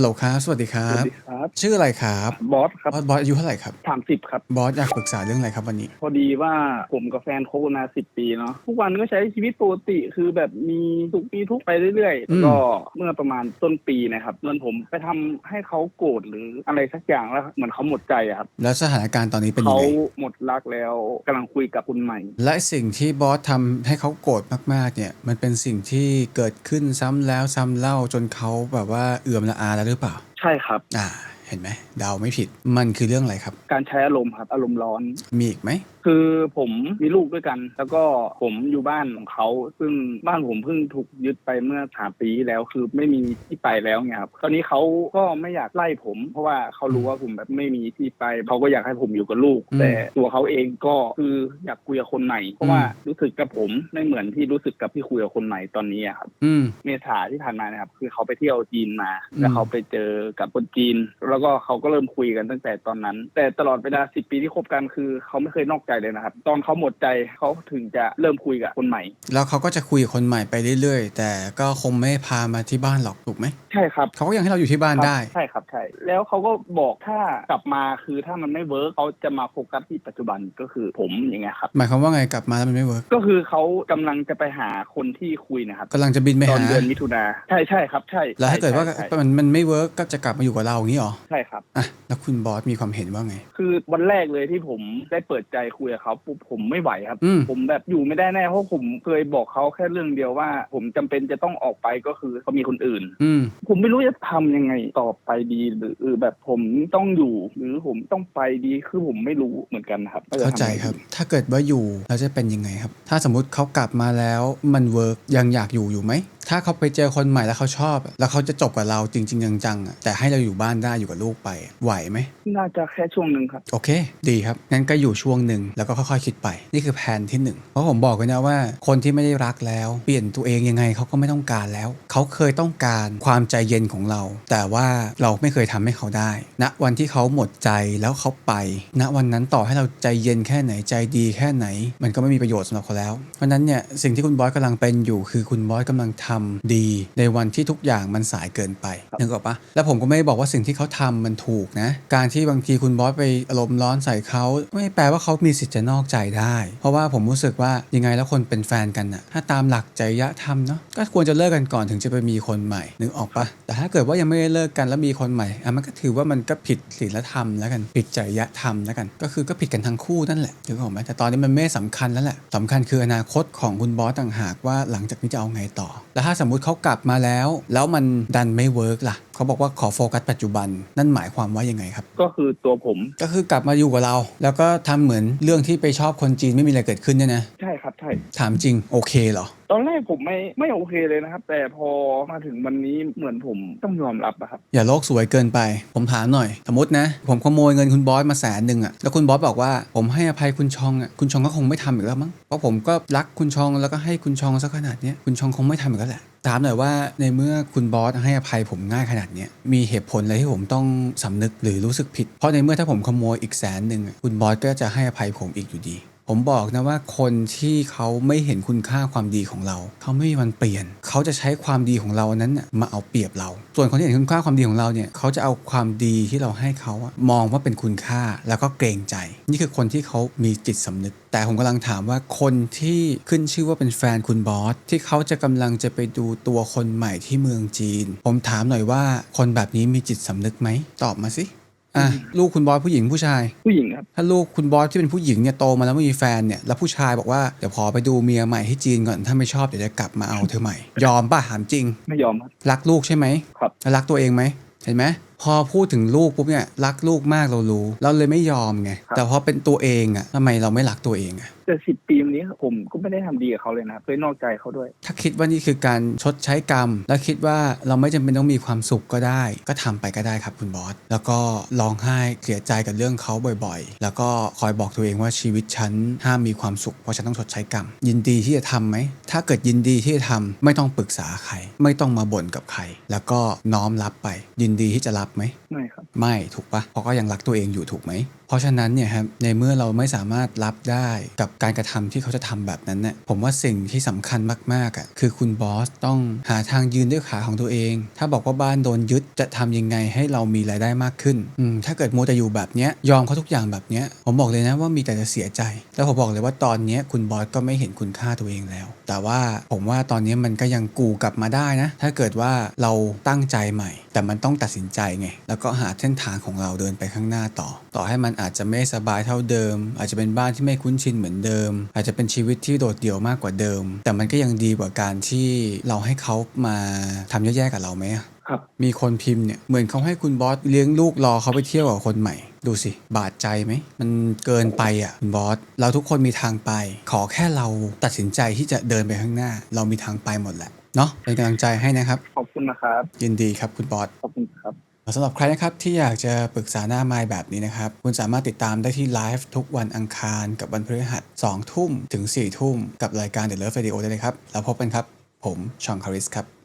ฮัลโหลครับ สวัสดีครัสวับ สดีครับ ชื่ออะไรครับบอสครับบอสบอสอายุเท่าไหร่ครับ สามสิบครับ บอสอยากปรึกษาเรื่องอะไรครับวันนี้ พอดีว่าผมกับแฟนคบกันมาสิบปีเนาะ ทุกวันก็ใช้ชีวิตปกติ คือแบบมีสุขมีทุกข์ไปเรื่อยๆอืมแล้วก็เมื่อประมาณต้นปีนะครับเงินผมไปทำให้เขาโกรธหรืออะไรสักอย่างแล้วเหมือนเขาหมดใจอะครับ แล้วสถานการณ์ตอนนี้เป็นยัเขางไง หมดรักแล้วกำลังคุยกับคุณใหม่ และสิ่งที่บอสทำให้เขาโกรธมากๆ เนี่ย มันเป็นสิ่งที่เกิดขึ้นซ้ำแล้วซ้ำเล่าจนเขาแบบว่าเอื่อมละอาแล้วหรือเปล่า ใช่ครับ อ่า เห็นไหมเดาไม่ผิดมันคือเรื่องอะไรครับ การใช้อารมณ์ครับอารมณ์ร้อน มีอีกไหม คือผมมีลูกด้วยกัน แล้วก็ผมอยู่บ้านของเขา ซึ่งบ้านผมเพิ่งถูกยึดไปเมื่อสามปีที่แล้วคือไม่มีที่ไปแล้วไงครับตอนนี้เขาก็ไม่อยากไล่ผม เพราะว่าเขารู้ว่าผมแบบไม่มีที่ไปเขาก็อยากให้ผมอยู่กับลูก อืม แต่ตัวเขาเองก็คืออยากคุยกับคนใหม่ เพราะว่ารู้สึกกับผมไม่เหมือนที่รู้สึกกับที่คุยกับคนใหม่ตอนนี้อะครับ อืม เมษาที่ผ่านมานะครับคือเขาไปเที่ยวจีนมาอืมแล้วเขาไปเจอกับคนจีน แล้วก็เขาก็เริ่มคุยกันตั้งแต่ตอนนั้น แต่ตลอดเวลาสิปีที่คบกันคือเขาไม่เคยนอกใจเลยนะครับ ตอนเขาหมดใจเขาถึงจะเริ่มคุยกับคนใหม่ แล้วเขาก็จะคุยกับคนใหม่ไปเรื่อยๆ แต่ก็คงไม่พามาที่บ้านหรอกถูกไหมใช่ครับเขาก็ยังให้เราอยู่ที่บ้านครับได้ ใช่ครับใช่แล้วเขาก็บอกถ้ากลับมาคือถ้ามันไม่เวิร์กเขาจะมาโฟกัสที่ปัจจุบันก็คือผมอย่างเงี้ยครับหมายความว่าไงกลับมาแล้วมันไม่เวิร์กก็คือเขากำลังจะไปหาคนที่คุยนะครับกำลังจะบินไปตอนหาเดือนมิถุนาใช่ใช่ครับใช่แล้วถ้าเกิดว่าใช่ใช่มันมันไม่เวิร์กก็จะกลับมาอยู่กับเราอย่างนี้หรอใช่ครับอะแล้วคุณบอสมีความเห็นว่าไง คือวันแรกเลยที่ผมได้เปิดใจคุยกับเขาปุ๊บผมไม่ไหวครับ อืม ผมแบบอยู่ไม่ได้แน่เพราะผมเคยบอกเขาแค่เรื่องเดียวว่า ผมจำเป็นจะต้องออกไปก็คือเขามีคนอื่น อืม ผมไม่รู้จะทำยังไงต่อไปดีหรือหรือแบบผมต้องอยู่ หรือผมต้องไปดีคือผมไม่รู้เหมือนกันครับว่ะเข้าใจทำไงดีครับ ถ้าเกิดว่าอยู่แล้วจะเป็นยังไงครับ ถ้าสมมุติเขากลับมาแล้วมันเวิร์กยังอยากอยู่อยู่ไหมถ้าเขาไปเจอคนใหม่แล้วเขาชอบ แล้วเขาจะจบกับเราจริง ๆ จังๆอะแต่ให้เราอยู่บ้านได้อยู่กับลูกไป ไหวไหม น่าจะแค่ช่วงหนึ่งครับ โอเค ดีครับ งั้นก็อยู่ช่วงหนึ่งแล้วก็ค่อยๆคิดไป นี่คือแผนที่หนึ่งเพราะผมบอกไว้นะว่า คนที่ไม่ได้รักแล้ว เปลี่ยนตัวเองยังไงเขาก็ไม่ต้องการแล้ว เขาเคยต้องการความใจเย็นของเรา แต่ว่าเราไม่เคยทำให้เขาได้ณวันที่เขาหมดใจแล้วเขาไปณวันนั้นต่อให้เราใจเย็นแค่ไหนใจดีแค่ไหน มันก็ไม่มีประโยชน์สำหรับเขาแล้วเพราะฉะนั้นเนี่ยสิ่งที่คุณบอสกำลังเป็นอยู่คือคุณบอสกำลังทำดีในวันที่ทุกอย่างมันสายเกินไปครับนึกออกปะแล้วผมก็ไม่ได้บอกว่าสิ่งที่เขาทำมันถูกนะ การที่บางทีคุณบอสไปอารมณ์ร้อนใส่เขาไม่แปลว่าเขามีสิทธิ์จะนอกใจได้ เพราะว่าผมรู้สึกว่ายังไงแล้วคนเป็นแฟนกันน่ะถ้าตามหลักจริยธรรมเนาะก็ควรจะเลิกกันก่อนถึงจะไปมีคนใหม่นึกออกปะแต่ถ้าเกิดว่ายังไม่ได้เลิกกันแล้วมีคนใหม่อะมันก็ถือว่ามันก็ผิดศีลธรรมแล้วกันผิดจริยธรรมแล้วกัน ก็คือก็ผิดกันทั้งคู่นั่นแหละนึกออกไหมแต่ตอนนี้มันไม่สำคัญแล้วแหละสำคัญคืออนาคตของคุณบอสต่างหากว่าหลังจากนี้จะเอาไงต่อแล้วถ้าสมมุติเขากลับมาแล้ว แล้วมันดันไม่เวิร์กล่ะเขาบอกว่าขอโฟกัสปัจจุบันนั่นหมายความว่ายังไงครับ ก็คือตัวผมก็คือกลับมาอยู่กับเรา แล้วก็ทำเหมือนเรื่องที่ไปชอบคนจีนไม่มีอะไรเกิดขึ้นเนี่ยนะใช่ครับใช่ถามจริงโอเคเหรอ ตอนแรกผมไม่ไม่โอเคเลยนะครับ แต่พอมาถึงวันนี้เหมือนผมต้องยอมรับอะครับ อย่าโลกสวยเกินไป ผมถามหน่อย สมมตินะ ผมขโมยเงินคุณบอสมาแสนหนึ่งอะแล้วคุณบอสบอกว่าผมให้อภัยคุณชองอะคุณชองก็คงไม่ทำอีกแล้วมั้งเพราะผมก็รักคุณชองแล้วก็ให้คุณชองสักขนาดนี้คุณชองคงไม่ทำอีกแล้วแหละถามหน่อยว่าในเมื่อคุณบอสให้อภัยผมง่ายขนาดนี้มีเหตุผลอะไรที่ผมต้องสำนึกหรือรู้สึกผิด เพราะในเมื่อถ้าผมขโมยอีกแสนหนึ่งอะคุณบอสก็จะให้อภัยผมอีกอยู่ดี ผมบอกนะว่าคนที่เขาไม่เห็นคุณค่าความดีของเรา เขาไม่มีวันเปลี่ยน เขาจะใช้ความดีของเรานั้นมาเอาเปรียบเรา ส่วนคนที่เห็นคุณค่าความดีของเราเนี่ยเขาจะเอาความดีที่เราให้เขามองว่าเป็นคุณค่าแล้วก็เกรงใจ นี่คือคนที่เขามีจิตสำนึก แต่ผมกำลังถามว่าคนที่ขึ้นชื่อว่าเป็นแฟนคุณบอสที่เขาจะกำลังจะไปดูตัวคนใหม่ที่เมืองจีน ผมถามหน่อยว่าคนแบบนี้มีจิตสำนึกไหมตอบมาสิ อะลูกคุณบอสผู้หญิงผู้ชาย ผู้หญิงครับ ถ้าลูกคุณบอสที่เป็นผู้หญิงเนี่ยโตมาแล้วไม่มีแฟนเนี่ยแล้วผู้ชายบอกว่าเดี๋ยวขอไปดูเมียใหม่ที่จีนก่อนถ้าไม่ชอบเดี๋ยวจะกลับมาเอาเธอใหม่ ยอมป่ะถามจริง ไม่ยอมครับ รักลูกใช่ไหมครับ แล้วรักตัวเองไหมเห็นไหมพอพูดถึงลูกปุ๊บเนี่ยรักลูกมากเรารู้ เราเลยไม่ยอมไงแต่พอเป็นตัวเองอะทำไมเราไม่รักตัวเองอะ แต่สิบปีมา นี้ผมก็ไม่ได้ทำดีกับเขาเลยนะครับเคยนอกใจเขาด้วย ถ้าคิดว่านี่คือการชดใช้กรรม และคิดว่าเราไม่จำเป็นต้องมีความสุขก็ได้ ก็ทำไปก็ได้ครับคุณบอสแล้วก็ร้องไห้เสียใจกับเรื่องเขาบ่อยๆ แล้วก็คอยบอกตัวเองว่าชีวิตฉันห้ามมีความสุขเพราะฉันต้องชดใช้กรรม ยินดีที่จะทำไหม ถ้าเกิดยินดีที่จะทำไม่ต้องปรึกษาใคร ไม่ต้องมาบ่นกับใคร แล้วก็น้อมรับไป ยินดีที่จะรับไหมไม่ครับ ไม่ถูกปะเพราะก็ยังรักตัวเองอยู่ถูกไหม เพราะฉะนั้นเนี่ยครับในเมื่อเราไม่สามารถรับได้กับการกระทำที่เขาจะทำแบบนั้นเนี่ยผมว่าสิ่งที่สำคัญมากๆอะคือคุณบอสต้องหาทางยืนด้วยขาของตัวเอง ถ้าบอกว่าบ้านโดนยึดจะทำยังไงให้เรามีรายได้มากขึ้นอืมถ้าเกิดมัวแต่อยู่แบบเนี้ยยอมเขาทุกอย่างแบบเนี้ยผมบอกเลยนะว่ามีแต่จะเสียใจ แล้วผมบอกเลยว่าตอนเนี้ยคุณบอสก็ไม่เห็นคุณค่าตัวเองแล้ว แต่ว่าผมว่าตอนนี้มันก็ยังกูกลับมาได้นะ ถ้าเกิดว่าเราตั้งใจใหม่แต่มันต้องตัดสินใจไง แล้วก็หาเส้นทางของเราเดินไปข้างหน้าต่อ ต่อให้มันอาจจะไม่สบายเท่าเดิม อาจจะเป็นบ้านที่ไม่คุ้นชินเหมือนเดิม อาจจะเป็นชีวิตที่โดดเดี่ยวมากกว่าเดิม แต่มันก็ยังดีกว่าการที่เราให้เขามาทำแย่ๆกับเราไหม มีคนพิมพ์เนี่ย เหมือนเขาให้คุณบอสเลี้ยงลูกรอเขาไปเที่ยวกับคนใหม่ ดูสิ บาดใจไหม มันเกินไปอะคุณบอส เราทุกคนมีทางไป ขอแค่เราตัดสินใจที่จะเดินไปข้างหน้า เรามีทางไปหมดแหละเนาะเป็นกำลังใจให้นะครับ ขอบคุณนะครับ ยินดีครับคุณบอสขอบคุณครับสำหรับใครนะครับที่อยากจะปรึกษาหน้าไม้แบบนี้นะครับ คุณสามารถติดตามได้ที่ไลฟ์ทุกวันอังคารกับวันพฤหัส2ทุ่มถึง 4 ทุ่มกับรายการ The Love Radio ได้เลยครับ แล้วพบกันครับ ผมชองคาริสครับ